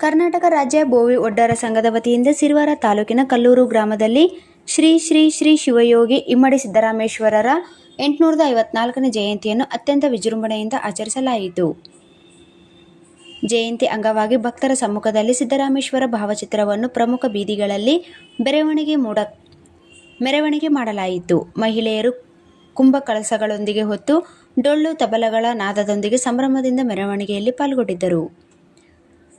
ಕರ್ನಾಟಕ ರಾಜ್ಯ ಬೋವಿ ಒಡ್ಡರ ಸಂಘದ ವತಿಯಿಂದ ಸಿರಿವಾರ ತಾಲೂಕಿನ ಕಲ್ಲೂರು ಗ್ರಾಮದಲ್ಲಿ ಶ್ರೀ ಶ್ರೀ ಶ್ರೀ ಶಿವಯೋಗಿ ಇಮ್ಮಡಿ ಸಿದ್ದರಾಮೇಶ್ವರರ ಎಂಟುನೂರದ ಐವತ್ನಾಲ್ಕನೇ ಜಯಂತಿಯನ್ನು ಅತ್ಯಂತ ವಿಜೃಂಭಣೆಯಿಂದ ಆಚರಿಸಲಾಯಿತು. ಜಯಂತಿ ಅಂಗವಾಗಿ ಭಕ್ತರ ಸಮ್ಮುಖದಲ್ಲಿ ಸಿದ್ದರಾಮೇಶ್ವರ ಭಾವಚಿತ್ರವನ್ನು ಪ್ರಮುಖ ಬೀದಿಗಳಲ್ಲಿ ಮೆರವಣಿಗೆ ಮೂಡ ಮೆರವಣಿಗೆ ಮಾಡಲಾಯಿತು. ಮಹಿಳೆಯರು ಕುಂಭ ಕಳಸಗಳೊಂದಿಗೆ ಹೊತ್ತು ಡೊಳ್ಳು ತಬಲಗಳ ನಾದದೊಂದಿಗೆ ಸಂಭ್ರಮದಿಂದ ಮೆರವಣಿಗೆಯಲ್ಲಿ ಪಾಲ್ಗೊಂಡಿದ್ದರು.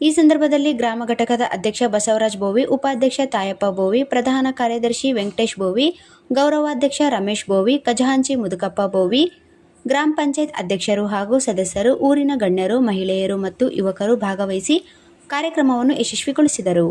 ಈ ಸಂದರ್ಭದಲ್ಲಿ ಗ್ರಾಮ ಘಟಕದ ಅಧ್ಯಕ್ಷ ಬಸವರಾಜ್ ಬೋವಿ, ಉಪಾಧ್ಯಕ್ಷ ತಾಯಪ್ಪ ಬೋವಿ, ಪ್ರಧಾನ ಕಾರ್ಯದರ್ಶಿ ವೆಂಕಟೇಶ್ ಬೋವಿ, ಗೌರವಾಧ್ಯಕ್ಷ ರಮೇಶ್ ಬೋವಿ, ಖಜಾಂಚಿ ಮುದುಕಪ್ಪ ಬೋವಿ, ಗ್ರಾಮ ಪಂಚಾಯತ್ ಅಧ್ಯಕ್ಷರು ಹಾಗೂ ಸದಸ್ಯರು, ಊರಿನ ಗಣ್ಯರು, ಮಹಿಳೆಯರು ಮತ್ತು ಯುವಕರು ಭಾಗವಹಿಸಿ ಕಾರ್ಯಕ್ರಮವನ್ನು ಯಶಸ್ವಿಗೊಳಿಸಿದರು.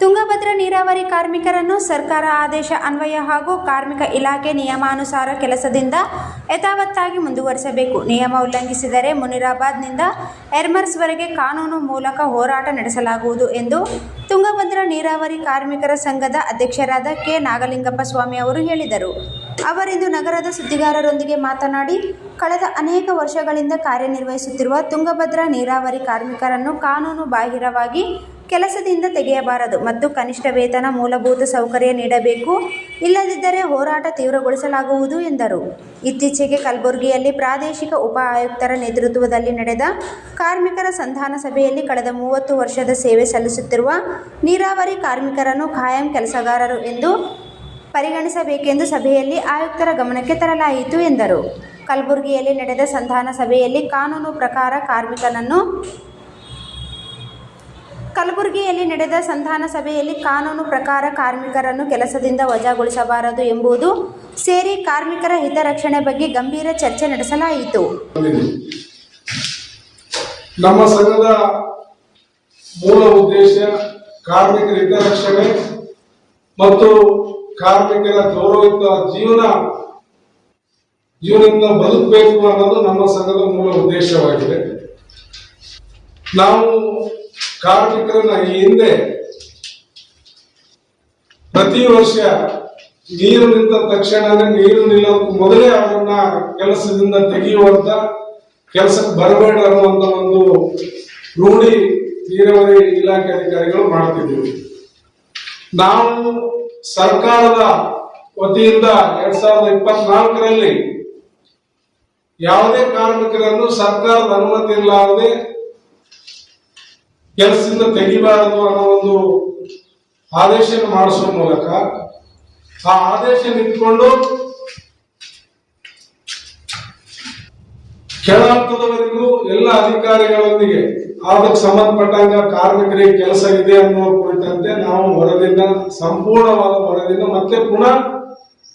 ತುಂಗಭದ್ರಾ ನೀರಾವರಿ ಕಾರ್ಮಿಕರನ್ನು ಸರ್ಕಾರ ಆದೇಶ ಅನ್ವಯ ಹಾಗೂ ಕಾರ್ಮಿಕ ಇಲಾಖೆ ನಿಯಮಾನುಸಾರ ಕೆಲಸದಿಂದ ಯಥಾವತ್ತಾಗಿ ಮುಂದುವರಿಸಬೇಕು. ನಿಯಮ ಉಲ್ಲಂಘಿಸಿದರೆ ಮುನಿರಾಬಾದ್ನಿಂದ ಎರ್ಮರ್ಸ್ವರೆಗೆ ಕಾನೂನು ಮೂಲಕ ಹೋರಾಟ ನಡೆಸಲಾಗುವುದು ಎಂದು ತುಂಗಭದ್ರಾ ನೀರಾವರಿ ಕಾರ್ಮಿಕರ ಸಂಘದ ಅಧ್ಯಕ್ಷರಾದ ಕೆ ನಾಗಲಿಂಗಪ್ಪ ಸ್ವಾಮಿ ಅವರು ಹೇಳಿದರು. ಅವರಿಂದು ನಗರದ ಸುದ್ದಿಗಾರರೊಂದಿಗೆ ಮಾತನಾಡಿ, ಕಳೆದ ಅನೇಕ ವರ್ಷಗಳಿಂದ ಕಾರ್ಯನಿರ್ವಹಿಸುತ್ತಿರುವ ತುಂಗಭದ್ರಾ ನೀರಾವರಿ ಕಾರ್ಮಿಕರನ್ನು ಕಾನೂನು ಬಾಹಿರವಾಗಿ ಕೆಲಸದಿಂದ ತೆಗೆಯಬಾರದು ಮತ್ತು ಕನಿಷ್ಠ ವೇತನ ಮೂಲಭೂತ ಸೌಕರ್ಯ ನೀಡಬೇಕು, ಇಲ್ಲದಿದ್ದರೆ ಹೋರಾಟ ತೀವ್ರಗೊಳಿಸಲಾಗುವುದು ಎಂದರು. ಇತ್ತೀಚೆಗೆ ಕಲಬುರಗಿಯಲ್ಲಿ ಪ್ರಾದೇಶಿಕ ಉಪ ಆಯುಕ್ತರ ನೇತೃತ್ವದಲ್ಲಿ ನಡೆದ ಕಾರ್ಮಿಕರ ಸಂಧಾನ ಸಭೆಯಲ್ಲಿ ಕಳೆದ ಮೂವತ್ತು ವರ್ಷದ ಸೇವೆ ಸಲ್ಲಿಸುತ್ತಿರುವ ನೀರಾವರಿ ಕಾರ್ಮಿಕರನ್ನು ಖಾಯಂ ಕೆಲಸಗಾರರು ಎಂದು ಪರಿಗಣಿಸಬೇಕೆಂದು ಸಭೆಯಲ್ಲಿ ಆಯುಕ್ತರ ಗಮನಕ್ಕೆ ತರಲಾಯಿತು ಎಂದರು. ಕಲಬುರಗಿಯಲ್ಲಿ ನಡೆದ ಸಂಧಾನ ಸಭೆಯಲ್ಲಿ ಕಾನೂನು ಪ್ರಕಾರ ಕಾರ್ಮಿಕನನ್ನು ಕಲಬುರಗಿಯಲ್ಲಿ ನಡೆದ ಸಂಧಾನ ಸಭೆಯಲ್ಲಿ ಕಾನೂನು ಪ್ರಕಾರ ಕಾರ್ಮಿಕರನ್ನು ಕೆಲಸದಿಂದ ವಜಾಗೊಳಿಸಬಾರದು ಎಂಬುದು ಸೇರಿ ಕಾರ್ಮಿಕರ ಹಿತರಕ್ಷಣೆ ಬಗ್ಗೆ ಗಂಭೀರ ಚರ್ಚೆ ನಡೆಸಲಾಯಿತು. ನಮ್ಮ ಸಂಘದ ಮೂಲ ಉದ್ದೇಶ ಕಾರ್ಮಿಕರ ಹಿತರಕ್ಷಣೆ ಮತ್ತು ಕಾರ್ಮಿಕರ ಗೌರವಯುತ ಜೀವನ, ಜೀವನದಿಂದ ಬದುಕಬೇಕು ಅನ್ನೋದು ನಮ್ಮ ಸಂಘದ ಮೂಲ ಉದ್ದೇಶವಾಗಿದೆ. ನಾವು ಕಾರ್ಮಿಕರನ್ನ ಈ ಹಿಂದೆ ಪ್ರತಿ ವರ್ಷ ನೀರು ನಿಂತ ತಕ್ಷಣನೇ ನೀರು ನಿಲ್ಲೋಕೆ ಮೊದಲೇ ಅವರನ್ನ ಕೆಲಸದಿಂದ ತೆಗೆಯುವಂತ, ಕೆಲಸಕ್ಕೆ ಬರಬೇಡ ಅನ್ನುವಂತ ಒಂದು ರೂಢಿ ನೀರಾವರಿ ಇಲಾಖೆ ಅಧಿಕಾರಿಗಳು ಮಾಡ್ತಿದ್ವಿ ನಾವು ಸರ್ಕಾರದ ವತಿಯಿಂದ ಎರಡ್ ಸಾವಿರದ ಇಪ್ಪತ್ನಾಲ್ಕರಲ್ಲಿ ಯಾವುದೇ ಕಾರ್ಮಿಕರನ್ನು ಸರ್ಕಾರದ ಅನುಮತಿ ಇಲ್ಲದೆ ಕೆಲಸದಿಂದ ತೆಗಿಬಾರದು ಅನ್ನೋ ಒಂದು ಆದೇಶ ಮಾಡಿಸುವ ಮೂಲಕ ಆ ಆದೇಶ ಇಟ್ಕೊಂಡು ಕೆಳ ಹಂತದವರೆಗೂ ಎಲ್ಲ ಅಧಿಕಾರಿಗಳೊಂದಿಗೆ ಅದಕ್ಕೆ ಸಂಬಂಧಪಟ್ಟಂಗ ಕಾರ್ಮಿಕರಿಗೆ ಕೆಲಸ ಇದೆ ಅನ್ನೋ ಕುರಿತಂತೆ ನಾವು ವರದಿನ ಸಂಪೂರ್ಣವಾದ ವರದಿನ ಮತ್ತೆ ಪುನಃ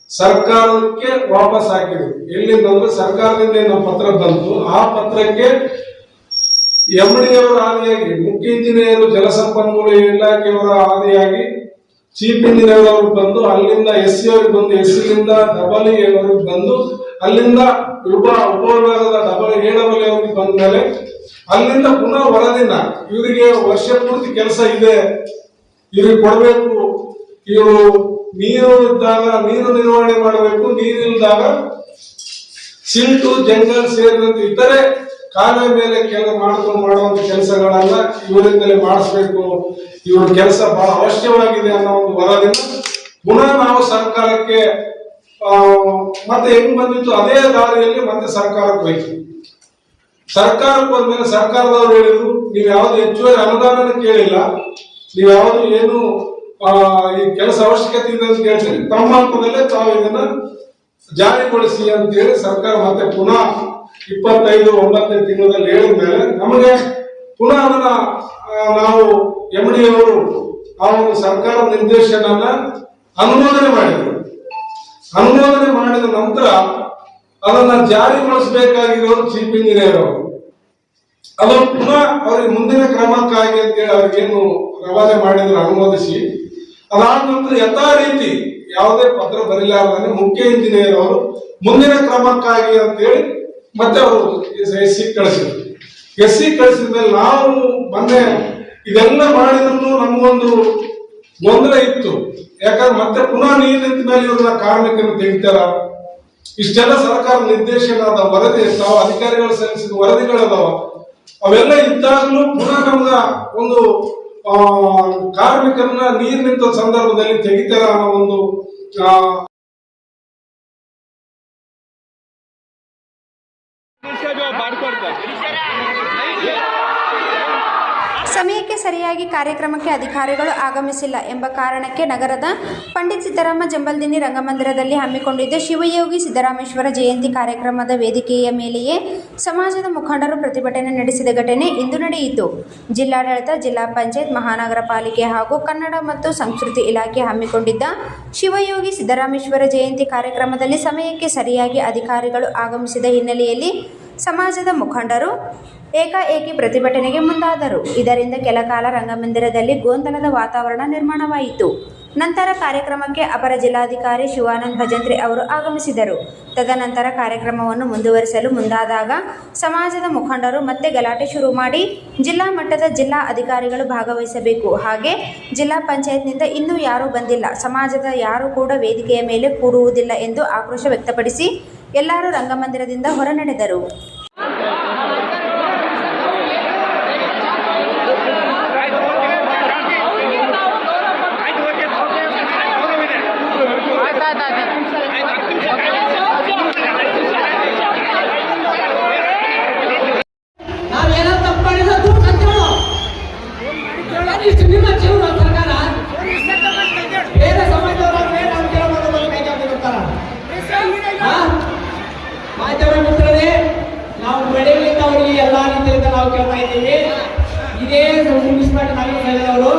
ಸರ್ಕಾರಕ್ಕೆ ವಾಪಸ್ ಹಾಕಿದ್ವಿ. ಎಲ್ಲಿಂದ ಅಂದ್ರೆ ಸರ್ಕಾರದಿಂದ ಏನು ಪತ್ರ ಬಂತು. ಆ ಪತ್ರಕ್ಕೆ ಎಂಡಿಯವರ ಆದಿಯಾಗಿ, ಮುಖ್ಯ ಇಂಜಿನಿಯರ್ ಜಲಸಂಪನ್ಮೂಲ ಇಲಾಖೆಯವರ ಆದಿಯಾಗಿ ಚೀಫ್ ಇಂಜಿನಿಯರ್ ಅವರು ಬಂದು ಅಲ್ಲಿಂದ ಎಸ್ ಸಿ ಅವ್ರಿಗೆ ಬಂದು ಎಸ್ ಲಿಂದ ಡಬಲ್ ಎ ಬಂದು ಅಲ್ಲಿಂದ ಉಪ ಉಪವಿಭಾಗದ ಡಬಲ್ ಎ ಡಬಲ್ ಅವ್ರಿಗೆ ಮೇಲೆ ಅಲ್ಲಿಂದ ಪುನಃ ವರದಿನ ಇವರಿಗೆ ವರ್ಷ ಪೂರ್ತಿ ಕೆಲಸ ಇದೆ. ಇವ್ರಿಗೆ ಕೊಡಬೇಕು. ಇವರು ನೀರು ಇದ್ದಾಗ ನೀರು ನಿರ್ವಹಣೆ ಮಾಡಬೇಕು. ನೀರಿಲ್ದಾಗ ಸಿಲ್ಟು ಜಂಗಲ್ ಸೇರಿದಂತೆ ಇತರೆ ಕಾಲುವೆ ಮೇಲೆ ಕೆಲ ಮಾಡ್ಕೊಂಡು ಮಾಡುವಂತ ಕೆಲಸಗಳನ್ನ ಇವರಿಂದಲೇ ಮಾಡಿಸ್ಬೇಕು. ಇವ್ರ ಕೆಲಸ ಬಹಳ ಅವಶ್ಯವಾಗಿದೆ ಅನ್ನೋ ಒಂದು ವರದಿನ ಪುನಃ ನಾವು ಸರ್ಕಾರಕ್ಕೆ ಮತ್ತೆ ಹೆಂಗ್ ಬಂದಿತ್ತು? ಅದೇ ದಾರಿಯಲ್ಲಿ ಮತ್ತೆ ಸರ್ಕಾರಕ್ಕೆ ಹೋಯ್ತು. ಸರ್ಕಾರಕ್ಕೆ ಬಂದ್ಮೇಲೆ ಸರ್ಕಾರದವರು ಹೇಳಿದ್ರು, ನೀವು ಯಾವ್ದು ಹೆಚ್ಚುವರಿ ಅನುದಾನ ಕೇಳಿಲ್ಲ. ನೀವು ಯಾವ್ದು ಏನು ಈ ಕೆಲಸ ಅವಶ್ಯಕತೆ ಇದೆ ಅಂತ ಕೇಳ್ತೀರಿ. ತಮ್ಮ ಹಂತದಲ್ಲೇ ತಾವು ಇದನ್ನ ಜಾರಿಗೊಳಿಸಿ ಅಂತ ಹೇಳಿ ಸರ್ಕಾರ ಮತ್ತೆ ಪುನಃ ಇಪ್ಪತ್ತೈದು, ಒಂಬತ್ತನೇ ತಿಂಗಳಲ್ಲಿ ಹೇಳಿದ ಮೇಲೆ ನಮಗೆ ಪುನಃ ಅದನ್ನ ನಾವು ಎಂ ಡಿ ಅವರು ಆ ಒಂದು ಸರ್ಕಾರದ ನಿರ್ದೇಶನ ಅನುಮೋದನೆ ಮಾಡಿದರು. ಅನುಮೋದನೆ ಮಾಡಿದ ನಂತರ ಅದನ್ನ ಜಾರಿಗೊಳಿಸಬೇಕಾಗಿರೋರು ಚೀಫ್ ಇಂಜಿನಿಯರ್ ಅವರು ಅದು ಪುನಃ ಅವ್ರಿಗೆ ಮುಂದಿನ ಕ್ರಮಕ್ಕಾಗಿ ಅಂತೇಳಿ ಅವ್ರಿಗೇನು ರವಾನೆ ಮಾಡಿದ್ರು ಅನುಮೋದಿಸಿ. ಅದಾದ ನಂತರ ಯಥಾ ರೀತಿ ಯಾವುದೇ ಪತ್ರ ಬರಿಲಾರದೇ ಮುಖ್ಯ ಇಂಜಿನಿಯರ್ ಅವರು ಮುಂದಿನ ಕ್ರಮಕ್ಕಾಗಿ ಅಂತೇಳಿ ಮತ್ತೆ ಅವರು ಎಸ್ ಸಿ ಕಳಿಸಿದ್ರು. ಎಸ್ ಸಿ ಕಳಿಸಿದ ಮೇಲೆ ನಾವು ಮೊನ್ನೆ ಇದೆಲ್ಲ ಮಾಡಿದ್ರು ನಮಗೊಂದು ಗೊಂದಲ ಇತ್ತು. ಯಾಕಂದ್ರೆ ಮತ್ತೆ ಪುನಃ ನಿಂತ ಮೇಲೆ ಇವ್ರನ್ನ ಕಾರ್ಮಿಕರನ್ನು ತೆಗಿತಾರ ಇಷ್ಟೆಲ್ಲ ಸರ್ಕಾರ ನಿರ್ದೇಶನದ ವರದಿ ಇರ್ತಾವ, ಅಧಿಕಾರಿಗಳು ಸಲ್ಲಿಸಿದ ವರದಿಗಳದಾವ ಅವೆಲ್ಲ ಇದ್ದಾಗಲೂ ಪುನಃ ನಮ್ಗ ಒಂದು ಕಾರ್ಮಿಕರನ್ನ ನೀರು ನಿಂತ ಸಂದರ್ಭದಲ್ಲಿ ತೆಗಿತಾರ ಅನ್ನೋ ಒಂದು ಆ, ಸಮಯಕ್ಕೆ ಸರಿಯಾಗಿ ಕಾರ್ಯಕ್ರಮಕ್ಕೆ ಅಧಿಕಾರಿಗಳು ಆಗಮಿಸಿಲ್ಲ ಎಂಬ ಕಾರಣಕ್ಕೆ ನಗರದ ಪಂಡಿತ್ ಸಿದ್ದರಾಮ ಜಂಬಲ್ದಿನಿ ರಂಗಮಂದಿರದಲ್ಲಿ ಹಮ್ಮಿಕೊಂಡಿದ್ದ ಶಿವಯೋಗಿ ಸಿದ್ದರಾಮೇಶ್ವರ ಜಯಂತಿ ಕಾರ್ಯಕ್ರಮದ ವೇದಿಕೆಯ ಮೇಲೆಯೇ ಸಮಾಜದ ಮುಖಂಡರು ಪ್ರತಿಭಟನೆ ನಡೆಸಿದ ಘಟನೆ ಇಂದು ನಡೆಯಿತು. ಜಿಲ್ಲಾಡಳಿತ, ಜಿಲ್ಲಾ ಪಂಚಾಯತ್, ಮಹಾನಗರ ಪಾಲಿಕೆ ಹಾಗೂ ಕನ್ನಡ ಮತ್ತು ಸಂಸ್ಕೃತಿ ಇಲಾಖೆ ಹಮ್ಮಿಕೊಂಡಿದ್ದ ಶಿವಯೋಗಿ ಸಿದ್ದರಾಮೇಶ್ವರ ಜಯಂತಿ ಕಾರ್ಯಕ್ರಮದಲ್ಲಿ ಸಮಯಕ್ಕೆ ಸರಿಯಾಗಿ ಅಧಿಕಾರಿಗಳು ಆಗಮಿಸಿದ ಹಿನ್ನೆಲೆಯಲ್ಲಿ ಸಮಾಜದ ಮುಖಂಡರು ಏಕಾಏಕಿ ಪ್ರತಿಭಟನೆಗೆ ಮುಂದಾದರು. ಇದರಿಂದ ಕೆಲ ಕಾಲ ರಂಗಮಂದಿರದಲ್ಲಿ ಗೊಂದಲದ ವಾತಾವರಣ ನಿರ್ಮಾಣವಾಯಿತು. ನಂತರ ಕಾರ್ಯಕ್ರಮಕ್ಕೆ ಅಪರ ಜಿಲ್ಲಾಧಿಕಾರಿ ಶಿವಾನಂದ್ ಭಜಂತ್ರಿ ಅವರು ಆಗಮಿಸಿದರು. ತದನಂತರ ಕಾರ್ಯಕ್ರಮವನ್ನು ಮುಂದುವರಿಸಲು ಮುಂದಾದಾಗ ಸಮಾಜದ ಮುಖಂಡರು ಮತ್ತೆ ಗಲಾಟೆ ಶುರು ಮಾಡಿ ಜಿಲ್ಲಾ ಮಟ್ಟದ ಜಿಲ್ಲಾ ಅಧಿಕಾರಿಗಳು ಭಾಗವಹಿಸಬೇಕು. ಹಾಗೆ ಜಿಲ್ಲಾ ಪಂಚಾಯತ್ನಿಂದ ಇನ್ನೂ ಯಾರೂ ಬಂದಿಲ್ಲ. ಸಮಾಜದ ಯಾರೂ ಕೂಡ ವೇದಿಕೆಯ ಮೇಲೆ ಕೂಡುವುದಿಲ್ಲ ಎಂದು ಆಕ್ರೋಶ ವ್ಯಕ್ತಪಡಿಸಿ ಎಲ್ಲರೂ ರಂಗಮಂದಿರದಿಂದ ಹೊರ ನಡೆದರು ನಾವೇನೋ ತಪ್ಪು ಮಾಡಿದ್ರೆ ದುಡ್ಡು ಕಟ್ಟೋಣ ಇಷ್ಟು ನಿಮ್ಮ ಜೀವನ ಸರ್ಕಾರ ಬೇರೆ ಸಮಾಜದವರು ಬೇರೆ ಅವ್ರು ಕೇಳೋದು ಕೈ ಜಾಗ್ತಿರ್ತಾರ ಮಾಧ್ಯಮ ಮಿತ್ರರೇ ನಾವು ಬೆಳೆಯಲಿಕ್ಕೆ ಅವರಿಗೆ ಎಲ್ಲಾ ರೀತಿಯಿಂದ ನಾವು ಕೇಳ್ತಾ ಇದ್ದೀವಿ ಇದೇ ಮುನ್ಸಿಪಾಲಿಟಿ ನಾಗೇಶ್ ಹೇಳಿದವರು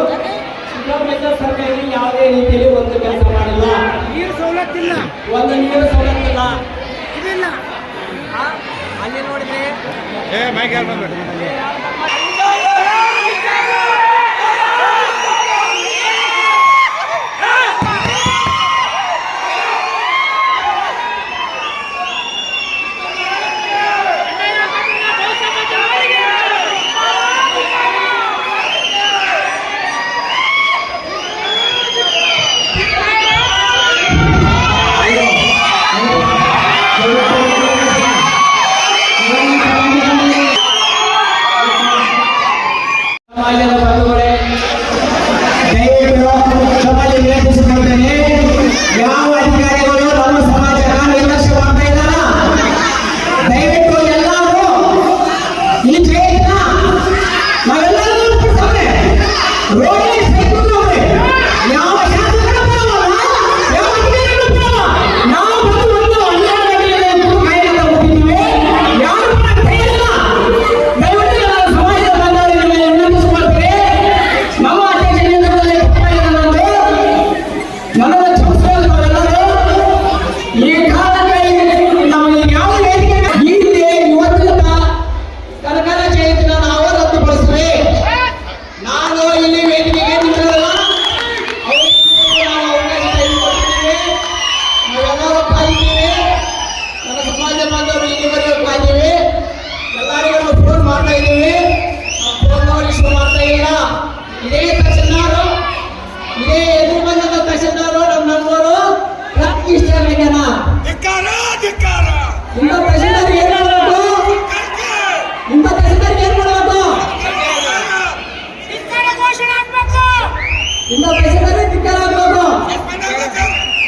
ಸಿದ್ದರಾಮಯ್ಯ ಸರ್ಕಾರ ಯಾವುದೇ ರೀತಿಯಲ್ಲಿ ಒಂದು ಕೆಲಸ ಮಾಡಿಲ್ಲ. ನೀರು ಸವಲತ್ತಿಲ್ಲ. ಒಂದು ನೀರು ಸವಲತ್ತಿಲ್ಲ. ಅಲ್ಲಿ ನೋಡಿದ್ರೆ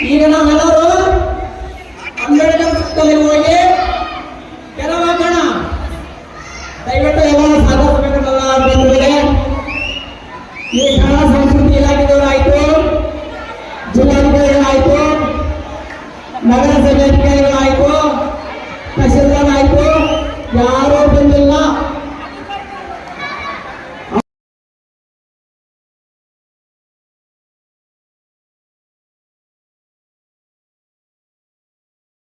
ಈಗ ನಾವೆಲ್ಲರೂ ಅಂಬೇಡ್ಕರ್ ಸುತ್ತಲೇ ಹೋಗಿ ಕೆಲವಾಗೋಣ ದಯವಿಟ್ಟು ಎಲ್ಲರೂ ಸಾಧಿಸಬೇಕಲ್ಲ ಅಂತಂದ್ರೆ ಈ ಕನ್ನಡ ಸಂಸ್ಕೃತಿ ಇಲಾಖೆದವರಾಯ್ತು ಜಿಲ್ಲಾಧಿಕಾರಿಗಳಾಯ್ತು. ನಗರಸಭೆ